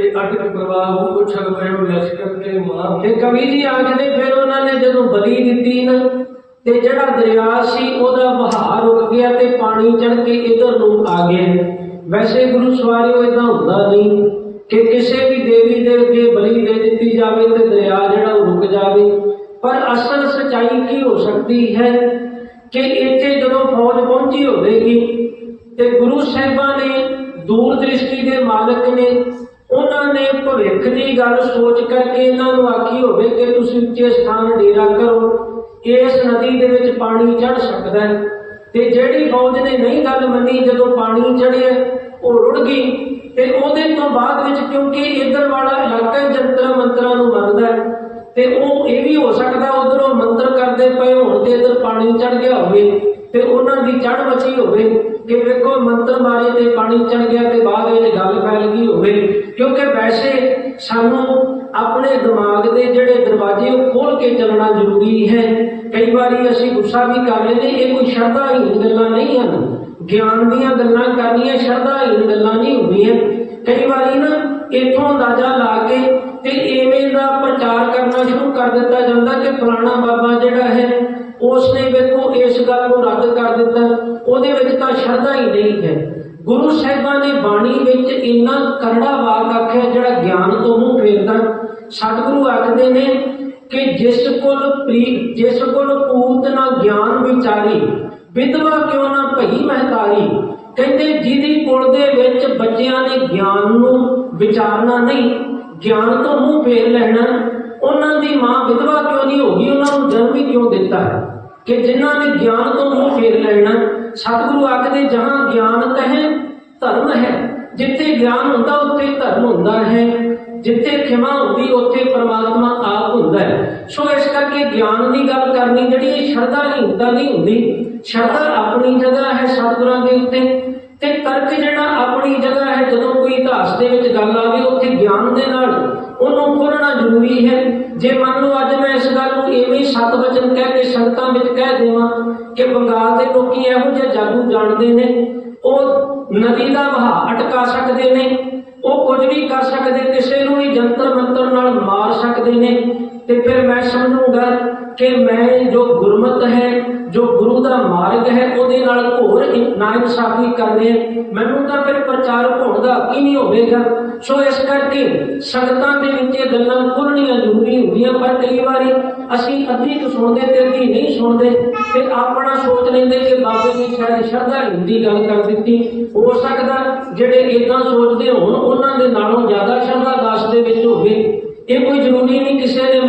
ਤੇ ਅਟਕ ਪ੍ਰਵਾਹ ਉਛਲ ਭਇਓ ਲਸ਼ਕਰ ਕੇ ਮਾਂ ਤੇ ਕਵੀ ਜੀ ਆਖਦੇ ਫਿਰ ਉਹਨਾਂ ਨੇ ਜਦੋਂ ਬਲੀ ਦਿੱਤੀ ਨਾ, ਤੇ ਜਿਹੜਾ ਦਰਿਆ ਸੀ ਉਹਦਾ ਵਹਾਅ ਰੁਕ ਗਿਆ ਤੇ ਪਾਣੀ ਚੜ ਕੇ ਇਧਰ ਨੂੰ ਆ ਗਿਆ। ਵੈਸੇ ਗੁਰੂ ਸਵਾਰਿਓ ਇਦਾਂ ਹੁੰਦਾ ਨਹੀਂ ਕਿ ਕਿਸੇ ਵੀ ਦੇਵੀ ਦੇ ਅੱਗੇ ਬਲੀ ਦੇ ਦਿੱਤੀ ਜਾਵੇ ਤੇ ਦਰਿਆ ਜਿਹੜਾ ਉਹ ਰੁਕ ਜਾਵੇ। ਪਰ ਅਸਲ ਸਚਾਈ ਕੀ ਹੋ ਸਕਦੀ ਹੈ ਕਿ ਇੱਥੇ ਜਦੋਂ ਫੌਜ ਪਹੁੰਚੀ ਹੋਵੇਗੀ ਤੇ ਗੁਰੂ ਸਾਹਿਬਾਂ ਨੇ ਦੂਰ ਦ੍ਰਿਸ਼ਟੀ ਦੇ ਮਾਲਕ ਨੇ ਉਹਨਾਂ ਨੇ ਭਵਿੱਖ ਦੀ ਗੱਲ ਸੋਚ ਕਰਕੇ ਇਹਨਾਂ ਨੂੰ ਆਖੀ ਹੋਵੇ ਕਿ ਤੁਸੀਂ ਉੱਚੇ ਸਥਾਨ ਡੇਰਾ ਕਰੋ ਇਸ ਨਦੀ ਦੇ ਵਿੱਚ ਪਾਣੀ ਚੜ ਸਕਦਾ ਹੈ। ਤੇ ਜਿਹੜੀ ਫੌਜ ਨੇ ਨਹੀਂ ਗੱਲ ਮੰਨੀ, ਜਦੋਂ ਪਾਣੀ ਚੜਿਆ ਉਹ ਰੁੜ ਗਈ। ਤੇ ਉਹਦੇ ਤੋਂ ਬਾਅਦ ਵਿੱਚ ਕਿਉਂਕਿ ਇਧਰ ਵਾਲਾ ਇਲਾਕਾ ਜੰਤਰ ਮੰਤਰਾਂ ਨੂੰ ਮੰਨਦਾ ਹੈ, ਤੇ ਉਹ ਇਹ ਵੀ ਹੋ ਸਕਦਾ ਉਧਰੋਂ ਮੰਤਰ ਕਰਦੇ ਪਏ ਹੋਣ ਤੇ ਇਧਰ ਪਾਣੀ ਚੜ ਗਿਆ ਹੋਵੇ, ਤੇ ਉਹਨਾਂ ਦੀ ਚੜ ਮਚੀ ਹੋਵੇ, ਕਿ ਵੇਖੋ ਮੰਤਰ ਮਾਰੇ ਤੇ ਪਾਣੀ ਚੜ ਗਿਆ ਤੇ ਬਾਅਦ ਵਿੱਚ ਗੱਲ ਫੈਲ ਗਈ ਹੋਵੇ। ਕਿਉਂਕਿ ਵੈਸੇ ਸਾਨੂੰ ਆਪਣੇ ਦਿਮਾਗ ਦੇ ਜਿਹੜੇ ਦਰਵਾਜ਼ੇ ਉਹ ਖੋਲ ਕੇ ਚੱਲਣਾ ਜ਼ਰੂਰੀ ਹੈ। ਕਈ ਵਾਰੀ ਅਸੀਂ ਗੁੱਸਾ ਵੀ ਕਰ ਲੈਂਦੇ, ਇਹ ਕੋਈ ਸ਼ਰਧਾਹੀਨ ਗੱਲਾਂ ਨਹੀਂ ਹਨ। ਗਿਆਨ ਦੀਆਂ ਗੱਲਾਂ ਕਰਨੀਆਂ ਸ਼ਰਧਾਹੀਨ ਗੱਲਾਂ ਨਹੀਂ ਹੁੰਦੀਆਂ। ਕਈ ਵਾਰੀ ਨਾ ਇਥੋਂ ਅੰਦਾਜ਼ਾ ਲਾ ਕੇ ਤੇ ਐਵੇਂ ਦਾ ਪ੍ਰਚਾਰ ਕਰਨਾ ਸ਼ੁਰੂ ਕਰ ਦਿੱਤਾ ਜਾਂਦਾ ਕਿ ਫਲਾਣਾ ਬਾਬਾ ਜਿਹੜਾ ਹੈ ਉਸ ਨੇ ਵੇਖੋ ਇਸ ਗੱਲ ਨੂੰ ਰੱਦ ਕਰ ਦਿੱਤਾ। ਉਹਦੇ ਵਿੱਚ ਤਾਂ ਸ਼ਰਧਾ ਹੀ ਨਹੀਂ ਹੈ। ਗੁਰੂ ਸਾਹਿਬਾਂ ਨੇ ਬਾਣੀ ਵਿੱਚ ਇੰਨਾ ਕਰੜਾ ਵਾਕ ਆਖਿਆ ਜਿਹੜਾ ਗਿਆਨ ਤੋਂ ਮੂੰਹ ਫੇਰਦਾ। ਸਤਿਗੁਰੂ ਆਖਦੇ ਨੇ ਕਿ ਜਿਸ ਕੋਲ ਪ੍ਰੀ, ਜਿਸ ਕੋਲ ਪੂਤ ਨਾ ਗਿਆਨ ਵਿਚਾਰੀ, ਵਿਧਵਾ ਕਿਉਂ ਨਾ ਭਈ ਮਹਤਾਰੀ? ਕਹਿੰਦੇ ਜਿਹਦੀ ਕੁਲ ਦੇ ਵਿੱਚ ਬੱਚਿਆਂ ਨੇ ਗਿਆਨ ਨੂੰ ਵਿਚਾਰਨਾ ਨਹੀਂ, ਗਿਆਨ ਤੋਂ ਮੂੰਹ ਫੇਰ ਲੈਣਾ। ਉਹਨਾਂ ਦੀ ਮਾਂ ਵਿਧਵਾ ਕਿਉਂ ਨਹੀਂ ਗਈ? ਉਹਨਾਂ ਨੂੰ ਜਨਮ ਹੀ ਕਿਉਂ ਦਿੱਤਾ? ਹੈ ਕਿ ਜਿਨ੍ਹਾਂ ਨੇ ਗਿਆਨ ਤੋਂ ਮੂੰਹ ਫੇਰ ਲੈਣਾ, ਸਤਿਗੁਰੂ ਆਖਦੇ, ਜਹਾਂ ਗਿਆਨ ਕਹੇ ਧਰਮ ਹੈ। ਜਿੱਥੇ ਗਿਆਨ ਹੁੰਦਾ, ਉੱਥੇ ਧਰਮ ਹੁੰਦਾ ਹੈ। ਜਿੱਥੇ ਖਿਮਾ ਹੁੰਦੀ, ਉੱਥੇ ਪ੍ਰਮਾਤਮਾ ਆਪ ਹੁੰਦਾ ਹੈ। ਸੋ ਇਸ ਕਰਕੇ ਗਿਆਨ ਦੀ ਗੱਲ ਕਰਨੀ, ਜਿਹੜੀ ਇਹ ਸ਼ਰਧਾ ਨਹੀਂ ਹੁੰਦਾ, ਨਹੀਂ ਹੁੰਦੀ। ਸ਼ਰਧਾ ਆਪਣੀ ਜਗ੍ਹਾ ਹੈ ਸਤਿਗੁਰਾਂ ਦੇ ਉੱਤੇ। ਤੇ ਤਰਕ ਜਿਹੜਾ ਆਪਣੀ ਜਗ੍ਹਾ ਹੈ, ਜਦੋਂ ਕੋਈ ਇਤਿਹਾਸ ਦੇ ਵਿੱਚ ਗੱਲ ਆਵੇ, ਉੱਥੇ ਗਿਆਨ ਦੇ ਨਾਲ ਉਹਨੂੰ ਖੋਲਣਾ ਜ਼ਰੂਰੀ ਹੈ। ਜੇ ਮੰਨ ਲਓ ਅੱਜ ਮੈਂ ਇਸ ਗੱਲ ਨੂੰ ਐਵੇਂ ਸਤ ਵਚਨ ਕਹਿ ਕੇ ਸੰਗਤਾਂ ਵਿੱਚ ਕਹਿ ਦੇਵਾਂ ਕਿ ਬੰਗਾਲ ਦੇ ਲੋਕੀ ਇਹੋ ਜਿਹਾ ਜਾਦੂ ਜਾਣਦੇ ਨੇ। ਉਹ ਨਦੀ ਦਾ ਵਹਾਅ ਅਟਕਾ ਸਕਦੇ ਨੇ, ਉਹ ਕੁਝ ਵੀ ਕਰ ਸਕਦੇ, ਕਿਸੇ ਨੂੰ ਵੀ ਜੰਤਰ ਮੰਤਰ ਨਾਲ ਮਾਰ ਸਕਦੇ ਨੇ। ਤੇ ਫਿਰ ਮੈਂ ਸਮਝੂੰਗਾ ਕਿ ਮੈਂ ਜੋ ਗੁਰਮਤ ਹੈ, ਜੋ ਗੁਰੂ ਦਾ ਮਾਰਗ ਹੈ, ਉਹਦੇ ਨਾਲ ਘੋਰ ਨਾ ਇਨਸਾਫੀ ਕਰਨੇ ਮੈਨੂੰ ਤਾਂ ਫਿਰ ਪ੍ਰਚਾਰਕ ਹੋਣ ਦਾ ਹੱਕ ਨਹੀਂ ਹੋਵੇਗਾ। ਸੋ ਇਸ ਕਰਕੇ ਸੰਗਤਾਂ ਦੇ ਵਿੱਚ ਇਹ ਗੱਲਾਂ ਖੁੱਲਣੀਆਂ ਜ਼ਰੂਰੀ ਹੁੰਦੀਆਂ, ਪਰ ਕਈ ਵਾਰੀ ਅਸੀਂ ਅੱਧੀ ਕੁ ਸੁਣਦੇ ਤੇ ਅੱਧੀ ਨਹੀਂ ਸੁਣਦੇ। ਤੇ ਆਪਣਾ ਸੋਚ ਲੈਂਦੇ ਕਿ ਬਾਬੇ ਨੇ ਸ਼ਾਇਦ ਸ਼ਰਧਾ ਹਿੰਦੀ ਗੱਲ ਕਰ ਦਿੱਤੀ। ਹੋ ਸਕਦਾ ਜਿਹੜੇ ਇਦਾਂ ਸੋਚਦੇ ਹੋਣ, ਉਹਨਾਂ ਦੇ ਨਾਲੋਂ ਜ਼ਿਆਦਾ ਸ਼ਰਧਾ ਦਾਸ ਦੇ ਵਿੱਚ ਹੋਵੇ। ਇਹ ਕੋਈ ਜ਼ਰੂਰੀ ਨਹੀਂ ਕਿਸੇ ਨੇ